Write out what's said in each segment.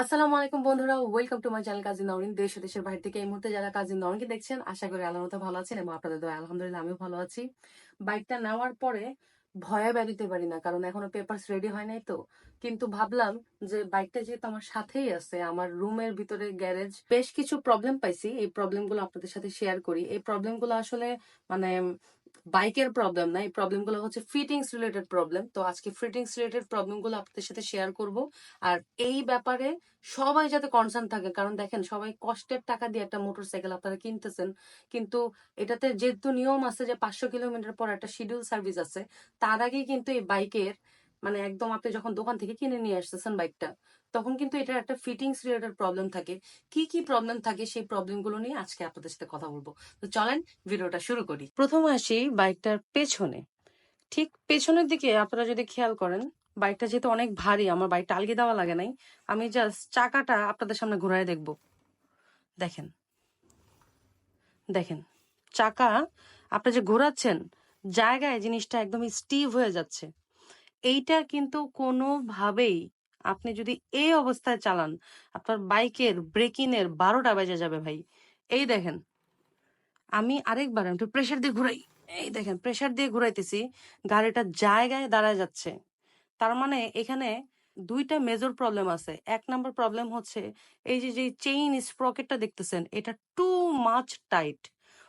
আসসালামু আলাইকুম বন্ধুরা welcome to my channel Kazi Narin দেশ দেশের বাইরে থেকে এই মুহূর্তে যারা কাজী নরিনকে দেখছেন, আশা করি আল্লাহ ভালো আছেন এবং আপনাদের দোয়া আলহামদুলিল্লাহ আমিও ভালো আছি। বাইকটা নেওয়ার পরে ভয়ে বেরোতে পারি না, কারণ এখনও পেপারস রেডি হয় নাই তো। কিন্তু ভাবলাম যে বাইকটা যেহেতু আমার সাথেই আছে, আমার রুমের ভিতরে গ্যারেজ বেশ কিছু প্রবলেম পাইছি। এই প্রবলেমগুলো আপনাদের সাথে শেয়ার করি। এই প্রবলেমগুলো আসলে মানে বাইকের প্রবলেম না, এই প্রবলেমগুলো হচ্ছে ফিটিংস রিলেটেড প্রবলেম তো আজকে ফিটিংস রিলেটেড প্রবলেমগুলো আপনাদের সাথে শেয়ার করব। আর এই ব্যাপারে সবাই যাতে কনসার্ন থাকে, কারণ দেখেন সবাই কষ্টের টাকা দিয়ে একটা মোটরসাইকেল আপনারা কিনতেছেন, কিন্তু এটাতে যেহেতু নিয়ম আছে যে পাঁচশো কিলোমিটার পর একটা শিডিউল সার্ভিস আছে, তার আগেই কিন্তু এই বাইকের মানে একদম আপনি যখন দোকান থেকে কিনে নিয়ে আসতেছেন বাইকটা, তখন কিন্তু এটার একটা ফিটিংস রিলেটেড প্রবলেম থাকে। কি কি প্রবলেম থাকে সেই প্রবলেমগুলো নিয়ে আজকে আপনাদের সাথে কথা বলব। তো চলেন ভিডিওটা শুরু করি। প্রথমে আসি বাইকটার পেছনে। ঠিক পেছনের দিকে আপনারা যদি খেয়াল করেন, বাইকটা যেহেতু অনেক ভারী, আমার বাইকটা আলগে দেওয়া লাগে নাই, আমি জাস্ট চাকাটা আপনাদের সামনে ঘুরায় দেখব। দেখেন। দেখেন, চাকা, আপনি যে ঘোরাচ্ছেন, জায়গায় জিনিসটা একদম স্টিভ হয়ে যাচ্ছে। এইটা কিন্তু কোনোভাবেই আপনি যদি এই অবস্থায় চালান, আপনার বাইকের ব্রেকিং এর বারোটা বেজে যাবে ভাই। এই দেখেন, আমি আরেকবার একটু প্রেশার দিয়ে ঘুরাই। এই দেখেন প্রেশার দিয়ে ঘুরাইতেছি, গাড়িটা জায়গায় দাঁড়ায় যাচ্ছে। তার মানে এখানে দুইটা মেজর প্রবলেম আছে। এক নম্বর প্রবলেম হচ্ছে, এই যে যে চেইন স্প্রকেটটা দেখতেছেন, এটা টু মাচ টাইট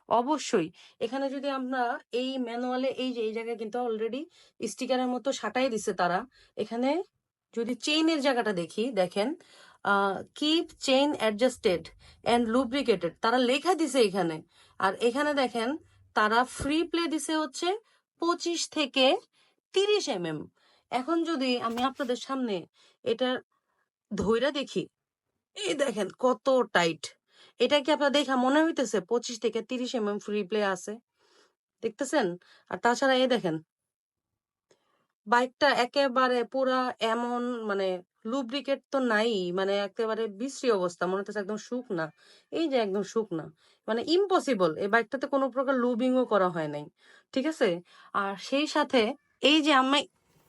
অবশ্যই। এখানে যদি আমরা এই ম্যানুয়ালে এই যে, এই জায়গায় কিন্তু অলরেডি স্টিকারের মতো সাটাই দিছে তারা। এখানে যদি চেইনের জায়গাটা দেখি, দেখেন keep chain adjusted and lubricated তারা লেখা দিছে এখানে। আর এখানে দেখেন, তারা ফ্রি প্লে দিছে হচ্ছে পঁচিশ থেকে তিরিশ এম এখন যদি আমি আপনাদের সামনে এটা ধৈরা দেখি, এই দেখেন কত টাইট এটা কি আপনার দেখা মনে হইতেছে পঁচিশ থেকে তিরিশ এম এম ফ্রি প্লে আছে? দেখতেছেন? আর তাছাড়া এই দেখেন। বাইকটা একেবারে পুরা এমন মানে লুব্রিকেট তো নাই মানে একেবারে বিশ্রী অবস্থা, মনে হচ্ছে একদম সুখ না এই যে একদম সুখ না মানে ইম্পসিবল এই বাইকটাতে কোনো প্রকার লুবিংও করা হয় নাই। ঠিক আছে? আর সেই সাথে এই যে আমি,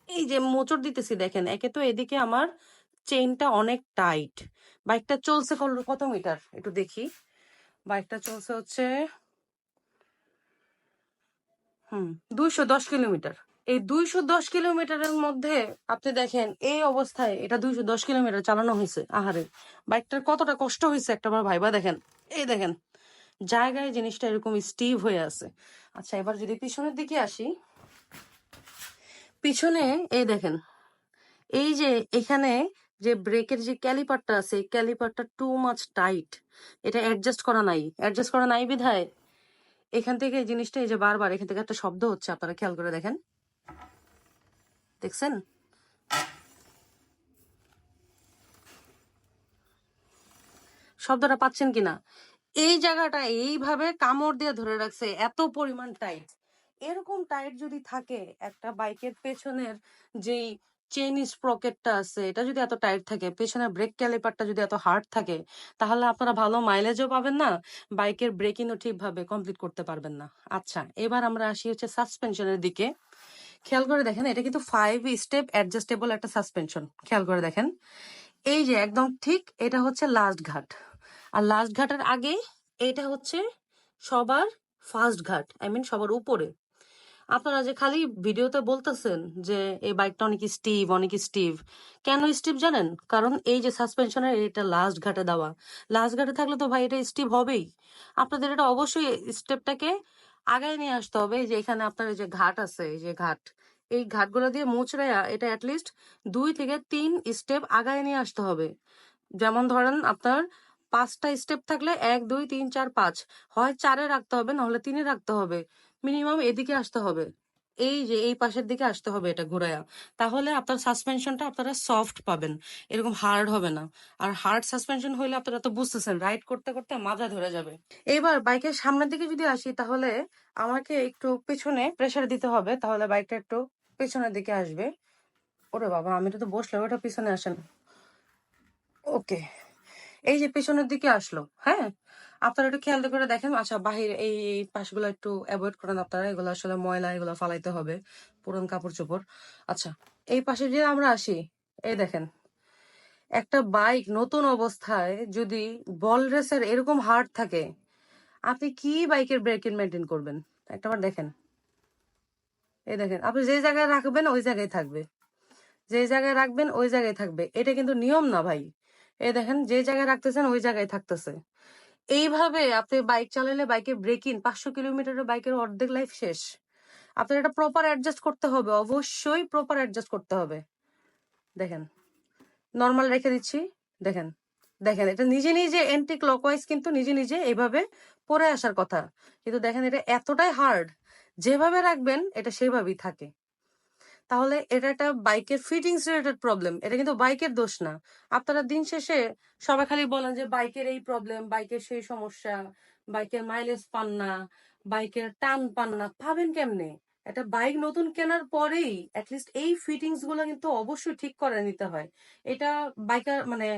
এই যে মোচড় দিতেছি দেখেন, একে তো এদিকে আমার চেইনটা অনেক টাইট। বাইকটা চলছে কত মিটার? একটু দেখি। বাইকটা চলছে হচ্ছে, হুম, দুইশো দশ কিলোমিটার। এই দুইশো দশ কিলোমিটারের মধ্যে আপনি দেখেন, এই অবস্থায় এটা দুইশো দশ কিলোমিটার চালানো হয়েছে। আহারে, বাইকটার কতটা কষ্ট হয়েছে একটা বার ভাইবা দেখেন। এই দেখেন, জায়গায় জিনিসটা এরকম স্টিভ হয়ে আছে। আচ্ছা এবার যদি পিছনের দিকে আসি, পিছনে এই দেখেন, এই যে এখানে যে ব্রেকের যে ক্যালিপারটা আছে ক্যালিপারটা টু মাচ টাইট এটা অ্যাডজাস্ট করা নাই। অ্যাডজাস্ট করা নাই বিধায় এখান থেকে এই জিনিসটা এই যে বারবার, এখান থেকে একটা শব্দ হচ্ছে, আপনারা খেয়াল করে দেখেন। দেখছেন? শব্দটা পাচ্ছেন কিনা? এই জায়গাটা এইভাবে কামড় দিয়ে ধরে রাখছে, এত পরিমাণ টাইট এরকম টাইট যদি থাকে, একটা বাইকের পেছনের যেই চেন স্প্রকেটটা আছে, এটা যদি এত টাইট থাকে, পেছনের ব্রেক ক্যালিপারটা যদি এত হার্ড থাকে, তাহলে আপনারা ভালো মাইলেজও পাবেন না বাইকের ব্রেকিংও ঠিকভাবে কমপ্লিট করতে পারবেন না। আচ্ছা এবার আমরা আসি হচ্ছে সাসপেনশনের দিকে। খেয়াল করে দেখেন, এটা কিন্তু ফাইভ স্টেপ অ্যাডজাস্টেবল একটা সাসপেনশন খেয়াল করে দেখেন। এই যে একদম ঠিক, এটা হচ্ছে লাস্ট ঘাট। আর লাস্ট ঘাটের আগে এটা হচ্ছে সবার ফার্স্ট ঘাট আই মিন সবার উপরে। আপনারা যে খালি ভিডিওতে বলতেছেন যে এই বাইকটা অনেক স্টিভ অনেক স্টিভ, কেন স্টিভ জানেন? কারণ এই যে সাসপেনশনের এটা লাস্ট ঘাটে দেওয়া। লাস্ট ঘাটে থাকলে তো ভাই এটা স্টিভ হবেই। আপনাদের এটা অবশ্যই স্টেপটাকে আগায় নিয়ে আসতে হবে যে এখানে আপনার যে ঘাট আছে, এই যে ঘাট, এই ঘাটগুলো দিয়ে মুচড়াইয়া এটা অ্যাটলিস্ট দুই থেকে তিন স্টেপ আগায় নিয়ে আসতে হবে। যেমন ধরেন আপনার পাঁচটা স্টেপ থাকলে এক, দুই, তিন, চার, পাঁচ। হয় চারে রাখতে হবে, নাহলে তিনে রাখতে হবে। মিনিমাম এদিকে আসতে হবে। এই যে, এই পাশের দিকে আসতে হবে এটা ঘুরায়া। তাহলে আপনার সাসপেনশনটা আপনারা সফট পাবেন। এরকম হার্ড হবে না। আর হার্ড সাসপেনশন হইলে আপনারা তো বুঝতেছেন রাইড করতে করতে মাজা ধরে যাবে। এবার বাইকের সামনের দিকে যদি আসি, তাহলে আমাকে একটু পেছনে প্রেশার দিতে হবে। তাহলে বাইকটা একটু পেছনের দিকে আসবে। ওরে বাবা, আমি তো বসলে ওটা পিছনে আসেন। ওকে এই যে পেছনের দিকে আসলো হ্যাঁ? আপনারা একটু খেয়াল করে দেখেন। আচ্ছা বাহির এই পাশগুলো একটু অ্যাভয়েড করেন আপনারা। এগুলো আসলে ময়লা, এগুলো ফালাইতে হবে, পুরন কাপড় চোপড় আচ্ছা এই পাশে যদি আমরা আসি, এই দেখেন, একটা বাইক নতুন অবস্থায় যদি বল রেসের এরকম হার্ড থাকে, আপনি কি বাইকের ব্রেকিং মেনটেন করবেন? একটাবার দেখেন। এই দেখেন, আপনি যে জায়গায় রাখবেন, ওই জায়গায় থাকবে। যে জায়গায় রাখবেন, ওই জায়গায় থাকবে। এটা কিন্তু নিয়ম না ভাই। এই দেখেন যে জায়গায় রাখতেছেন, ওই জায়গায় থাকতেছে। এইভাবে আপনি বাইক চালালে বাইকের ব্রেকিং পাঁচশো কিলোমিটারের বাইকের অর্ধেক লাইফ শেষ। আপনার এটা প্রপার অ্যাডজাস্ট করতে হবে, অবশ্যই প্রপার অ্যাডজাস্ট করতে হবে। দেখেন নর্মাল রেখে দিচ্ছি, দেখেন দেখেন, এটা নিজে নিজে এন্টি ক্লকওয়াইজ কিন্তু নিজে নিজে এইভাবে পরে আসার কথা। কিন্তু দেখেন, এটা এতটাই হার্ড যেভাবে রাখবেন, এটা সেভাবেই থাকে। তাহলে এটা একটা বাইকের ফিটিংস রিলেটেড প্রবলেম এটা কিন্তু বাইকের দোষ না। আপনারা দিন শেষে সবাই খালি বলেন যে বাইকের এই প্রবলেম বাইকের সেই সমস্যা, বাইকের মাইলেজ পান না, বাইকের টান পান না পাবেন কেমনে? একটা বাইক নতুন কেনার পরেই অ্যাটলিস্ট এই ফিটিংসগুলো কিন্তু অবশ্যই ঠিক করে নিতে হয়। এটা বাইকার মানে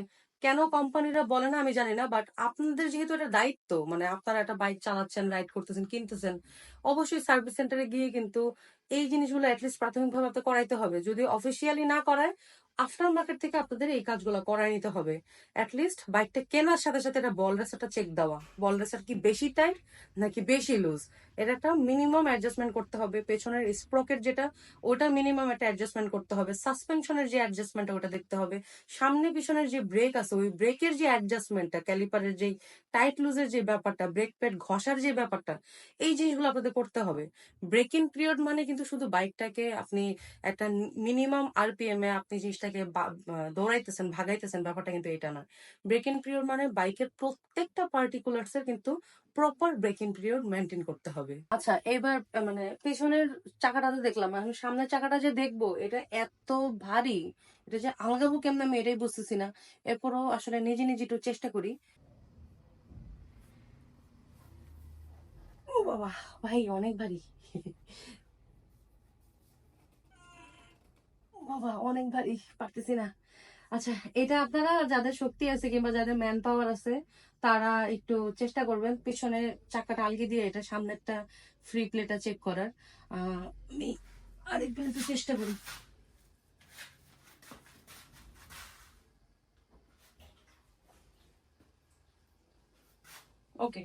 কেন কোম্পানিরা বলে না আমি জানি না বাট আপনাদের যেহেতু এটা দায়িত্ব মানে আপনারা একটা বাইক চালাচ্ছেন রাইড করতেছেন, কিনতেছেন, অবশ্যই সার্ভিস সেন্টারে গিয়ে কিন্তু এই জিনিসগুলো অ্যাটলিস্ট প্রাথমিকভাবে আপনাকে করাইতে হবে। যদি অফিসিয়ালি না করায় আফটার মার্কেট থেকে আপনাদের এই কাজগুলো করাই নিতে হবে। অ্যাটলিস্ট বাইকটা কেনার সাথে সাথে এটা বল রেসারটা চেক দেওয়া। বল রেসার কি বেশি টাইট নাকি বেশি লুজ এটা একটা মিনিমাম অ্যাডজাস্টমেন্ট করতে হবে। পেছনের স্প্রকেট যেটা, ওটা মিনিমাম একটা অ্যাডজাস্টমেন্ট করতে হবে। সাসপেনশনের যে অ্যাডজাস্টমেন্ট ওটা দেখতে হবে। সামনে পিছনের যে ব্রেক আছে, ওই ব্রেকের যে অ্যাডজাস্টমেন্টটা ক্যালিপারের যে টাইট লুজের যে ব্যাপারটা ব্রেক প্যাড ঘষার যে ব্যাপারটা, এই জিনিসগুলো আপনাদের করতে হবে। ব্রেকিং পিরিয়ড মানে কিন্তু শুধু বাইকটাকে আপনি একটা মিনিমাম আরপিএম এ আপনি জিনিসটাকে আহ দৌড়াইতেছেন, ভাগাইতেছেন ব্যাপারটা কিন্তু এটা না। ব্রেকিং পিরিয়ড মানে বাইকের প্রত্যেকটা পার্টিকুলার্স এর কিন্তু প্রপার ব্রেকিং পিরিয়ড মেনটেন করতে হবে। আচ্ছা এবার মানে পেছনের চাকাটা তো দেখলাম, এখন সামনের চাকাটা যে দেখব, এটা এত ভারী, এটা যে আলগাবো কেমন আমি এটাই বুঝতেছি না। এরপরও আসলে নিজে নিজে একটু চেষ্টা করি। ও বাবা, ভাই অনেক ভারী। বাবা অনেক ভারী পারতেছি না। আচ্ছা এটা আপনারা যাদের শক্তি আছে কিংবা যাদের ম্যান পাওয়ার আছে, তারা একটু চেষ্টা করবেন পিছনে চাকাটা আলগি দিয়ে এটা সামনেরটা ফ্রি প্লেটা চেক করার। আমি আরেকবার একটু চেষ্টা করি। ওকে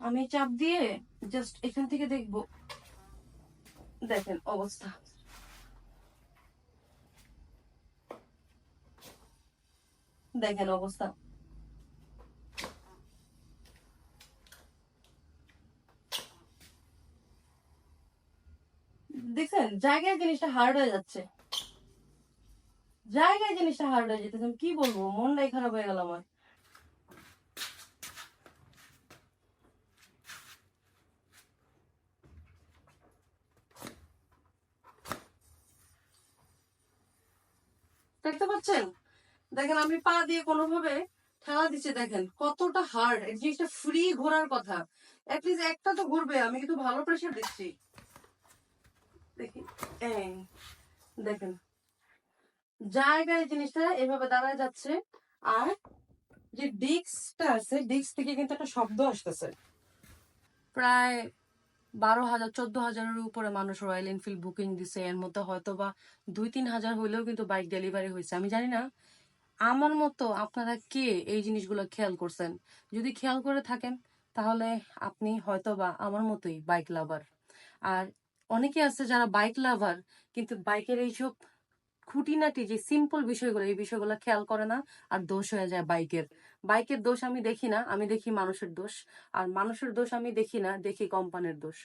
আমি চাপ দিয়ে জাস্ট এখান থেকে দেখব। দেখেন, অবস্থা। দেখেন অবস্থা। দেখছেন, জায়গায় জিনিসটা হার্ড হয়ে যাচ্ছে। জায়গায় জিনিসটা হার্ড হয়ে যেতেছে কি বলব? মনটাই খারাপ হয়ে গেল আমার। দেখতে পাচ্ছেন? দেখেন, আমি পা দিয়ে কোনোভাবে ঠেলা দিচ্ছে, দেখেন, কতটা হার্ড জিনিসটা ফ্রি ঘোরার কথা। অ্যাটলিস্ট একটা তো ঘুরবে, আমি কিন্তু ভালো প্রেশার দিচ্ছি। দেখি দেখেন। জায়গায় জিনিসটা এভাবে দাঁড়ায় যাচ্ছে, আর যে ডিস্কটা আছে ডিস্ক থেকে কিন্তু একটা শব্দ আসতেছে। প্রায় বারো হাজার, চোদ্দ হাজারের উপরে মানুষ রয়্যাল এনফিল্ড বুকিং দিছে। এর মধ্যে হয়তো বা দুই তিন হাজার হইলেও কিন্তু বাইক ডেলিভারি হয়েছে আমি জানি না, আমার মতো আপনারা কে এই জিনিসগুলো খেয়াল করছেন? যদি খেয়াল করে থাকেন, তাহলে আপনি হয়তো বা আমার মতোই বাইক লাভার আর অনেকে আছে যারা বাইক লাভার কিন্তু বাইকের এইসব খুঁটিনাটি যে সিম্পল বিষয়গুলো, এই বিষয়গুলো খেয়াল করে না, আর দোষ হয়ে যায় বাইকের। বাইকের দোষ আমি দেখি না, আমি দেখি মানুষের দোষ। আর মানুষের দোষ আমি দেখি না, দেখি কোম্পানির দোষ।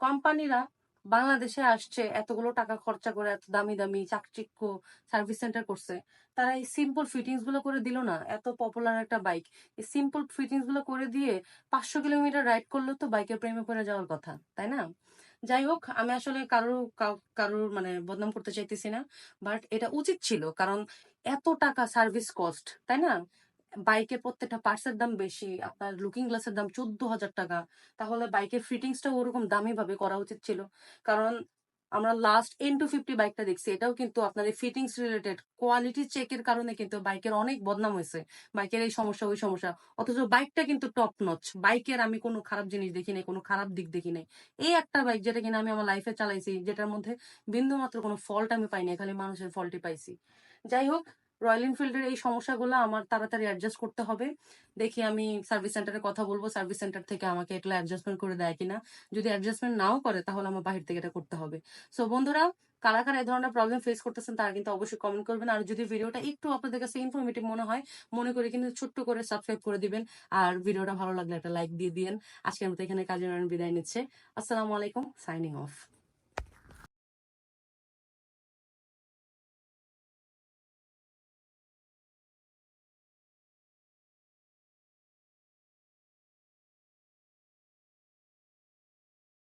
কোম্পানিরা বাংলাদেশে আসছে, এতগুলো টাকা খরচা করে, এত দামি দামি চাকচিক্য সার্ভিস সেন্টার করছে। তারা এই সিম্পল ফিটিংসগুলো করে দিল না, এত পপুলার একটা বাইক এই সিম্পল ফিটিংসগুলো করে দিয়ে পাঁচশো কিলোমিটার রাইড করলেও তো বাইকের প্রেমে পড়ে যাওয়ার কথা, তাই না? যাই হোক, আমি আসলে কারোর কারোর মানে বদনাম করতে চাইতেছি না বাট এটা উচিত ছিল, কারণ এত টাকা সার্ভিস কস্ট তাই না? বাইকের প্রত্যেকটা পার্টসের দাম বেশি, আপনার লুকিং গ্লাসের দাম চোদ্দ হাজার টাকা, তাহলে বাইকের ফিটিংসটা ওরকম দামি ভাবে করা উচিত ছিল, কারণ আমরা লাস্ট এন টু ফিফটি বাইকটা দেখছি, এটাও কিন্তু আপনার এই ফিটিংস রিলেটেড কোয়ালিটি চেকের কারণে কিন্তু বাইকের অনেক বদনাম হয়েছে। বাইকের এই সমস্যা, ওই সমস্যা। অথচ বাইকটা কিন্তু টপ নচ বাইকের আমি কোনো খারাপ জিনিস দেখি নাই, কোনো খারাপ দিক দেখি নাই। এই একটা বাইক যেটা কিনা আমি আমার লাইফে চালাইছি, যেটার মধ্যে বিন্দু মাত্র কোনো ফল্ট আমি পাইনি, খালি মানুষের ফলটি পাইছি। যাই হোক রয়্যাল এনফিল্ডের এই সমস্যাগুলো আমার তাড়াতাড়ি অ্যাডজাস্ট করতে হবে। দেখি আমি সার্ভিস সেন্টারে কথা বলব সার্ভিস সেন্টার থেকে আমাকে এগুলো অ্যাডজাস্টমেন্ট করে দেয় কিনা। যদি অ্যাডজাস্টমেন্ট নাও করে, তাহলে আমার বাহির থেকে এটা করতে হবে। সো বন্ধুরা, কারা কারা এই ধরনের প্রবলেম ফেস করতেছেন, তারা কিন্তু অবশ্যই কমেন্ট করবেন। আর যদি ভিডিওটা একটু আপনাদের কাছে ইনফরমেটিভ মনে হয়, মনে করে কিন্তু ছোট্ট করে সাবস্ক্রাইব করে দিবেন। আর ভিডিওটা ভালো লাগলে একটা লাইক দিয়ে দিন আজকের মতো এখানে কাজে বিদায় নিচ্ছে। আসসালামু আলাইকুম সাইনিং অফ